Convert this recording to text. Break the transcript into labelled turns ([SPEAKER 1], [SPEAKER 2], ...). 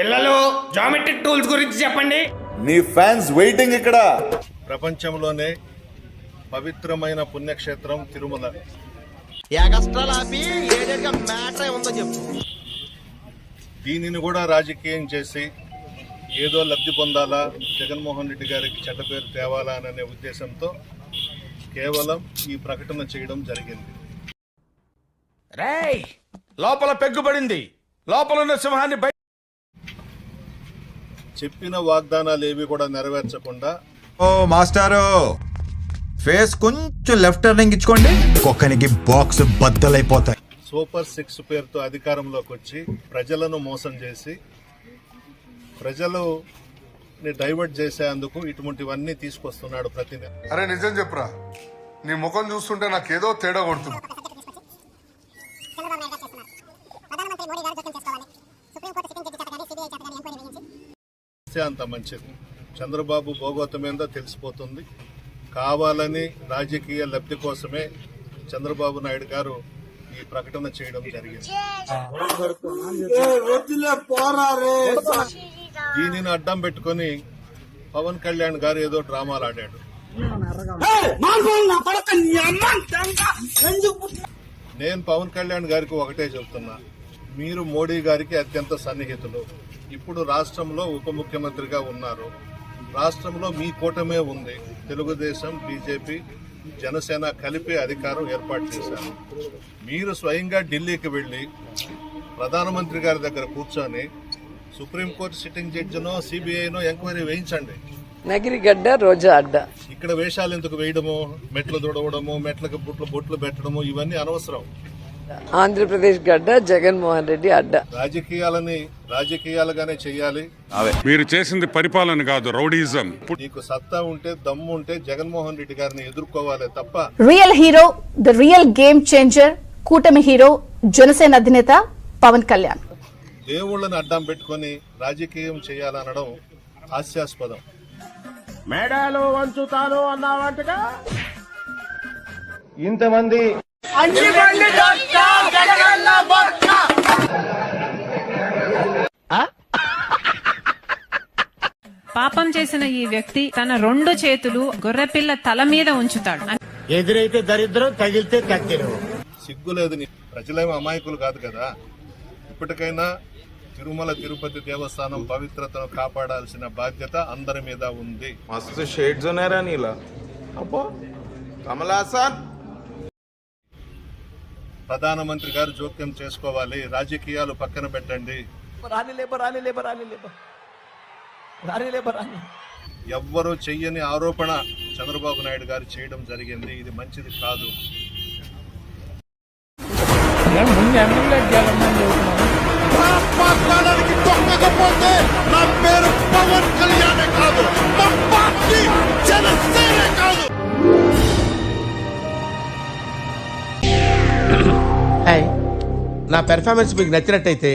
[SPEAKER 1] పిల్లలు geometric tools గురించి చెప్పండి.
[SPEAKER 2] నీ ఫ్యాన్స్ వెయిటింగ్ ఇక్కడ.
[SPEAKER 3] ప్రపంచంలోనే పవిత్రమైన పుణ్యక్షేత్రం తిరుమల. దీనిని కూడా రాజకీయం చేసి ఏదో లబ్ధి పొందాలా జగన్మోహన్ రెడ్డి గారికి చెడ్డ పేరు తేవాలా అనే ఉద్దేశంతో కేవలం ఈ ప్రకటన చేయడం జరిగింది.
[SPEAKER 4] రేయ్ లోపల పెగ్గుపడింది. లోపల ఉన్న సింహాన్ని బయట
[SPEAKER 3] చెప్పిన వాగ్దానాలు ఏవి కూడా నెరవేర్చకుండా
[SPEAKER 5] ఓ మాస్టారు ఫేస్ కొంచెం లెఫ్ట్ టర్నింగ్ ఇచ్చుకోండి. కుక్కనికి బాక్స్ బద్దలైపోతాయి.
[SPEAKER 3] సూపర్ సిక్స్ పేరుతో అధికారంలోకి వచ్చి ప్రజలను మోసం చేసి ప్రజలు డైవర్ట్ చేసేందుకు ఇటువంటివన్నీ తీసుకొస్తున్నాడు ప్రతి నెల.
[SPEAKER 6] అరే నిజం చెప్పురా. నీ ముఖం చూస్తుంటే నాకేదో తేడా కొడుతుంది.
[SPEAKER 3] అంత మంచిది. చంద్రబాబు భోగోతమేందో తెలిసిపోతుంది. కావాలని రాజకీయ లబ్ధి కోసమే చంద్రబాబు నాయుడు గారు ఈ ప్రకటన చేయడం జరిగింది. దీనిని అడ్డం పెట్టుకొని పవన్ కళ్యాణ్ గారు ఏదో డ్రామాలు ఆడాడు నేను పవన్ కళ్యాణ్ గారికి ఒకటే చెప్తున్నా. మీరు మోడీ గారికి అత్యంత సన్నిహితులు. ఇప్పుడు రాష్ట్రంలో ఉప ముఖ్యమంత్రిగా ఉన్నారు. రాష్ట్రంలో మీ కూటమే ఉంది. తెలుగుదేశం బీజేపీ జనసేన కలిపి అధికారం ఏర్పాటు చేశారు. మీరు స్వయంగా ఢిల్లీకి వెళ్ళి ప్రధానమంత్రి గారి దగ్గర కూర్చొని సుప్రీంకోర్టు సిట్టింగ్ జడ్జినో సిబిఐనో ఎంక్వైరీ వేయించండి.
[SPEAKER 7] నగిరిగడ్డ రోజా అడ్డ.
[SPEAKER 3] ఇక్కడ వేషాలు ఎందుకు వేయడము? మెట్లు దుడవడము మెట్లకు బుట్లు బొట్లు పెట్టడము ఇవన్నీ అనవసరం.
[SPEAKER 7] ఆంధ్రప్రదేశ్ గడ్డ జగన్మోహన్ రెడ్డి అడ్డ.
[SPEAKER 3] రాజకీయాలని రాజకీయాలుగానే చేయాలి
[SPEAKER 8] మీరు చేసింది పరిపాలన కాదు రౌడీజం.
[SPEAKER 3] నీకు సత్తా ఉంటే దమ్ము ఉంటే జగన్మోహన్ రెడ్డి గారిని ఎదుర్కోవాలి తప్ప
[SPEAKER 9] real hero the real game changer కూటమి హీరో జనసేన అధినేత పవన్ కళ్యాణ్.
[SPEAKER 3] దేవుళ్ళని అడ్డం పెట్టుకొని రాజకీయం చేయాలనడం హాస్యాస్పదం.
[SPEAKER 4] మేడాలు వంచుతాను అన్నావంటగా?
[SPEAKER 10] ఇంతమంది
[SPEAKER 11] పాపం చేసిన ఈ వ్యక్తి తన రెండు చేతులు గొర్రెపిల్ల తల మీద ఉంచుతాడు.
[SPEAKER 10] ఎదురైతే దరిద్రం తగిలితే కత్తిరు.
[SPEAKER 3] సిగ్గులేదు నీ. ప్రజలేమో అమాయకులు కాదు కదా. ఇప్పటికైనా తిరుమల తిరుపతి దేవస్థానం పవిత్రతను కాపాడాల్సిన బాధ్యత అందరి మీద ఉంది.
[SPEAKER 4] మస్తు షేడ్స్ ఉన్నారా నీలా. అబ్బో. కమలాసన్
[SPEAKER 3] ప్రధానమంత్రి గారు జోక్యం చేసుకోవాలి. రాజకీయాలు పక్కన పెట్టండి.
[SPEAKER 10] రాని లేబ రాని లేబ రాని లేబ రాని లేబ రాని
[SPEAKER 3] ఎవ్వరూ చెయ్యని ఆరోపణ చంద్రబాబు నాయుడు గారు చేయడం జరిగింది. ఇది మంచిది
[SPEAKER 10] కాదు. నా పెర్ఫార్మెన్స్ మీకు నచ్చినట్టయితే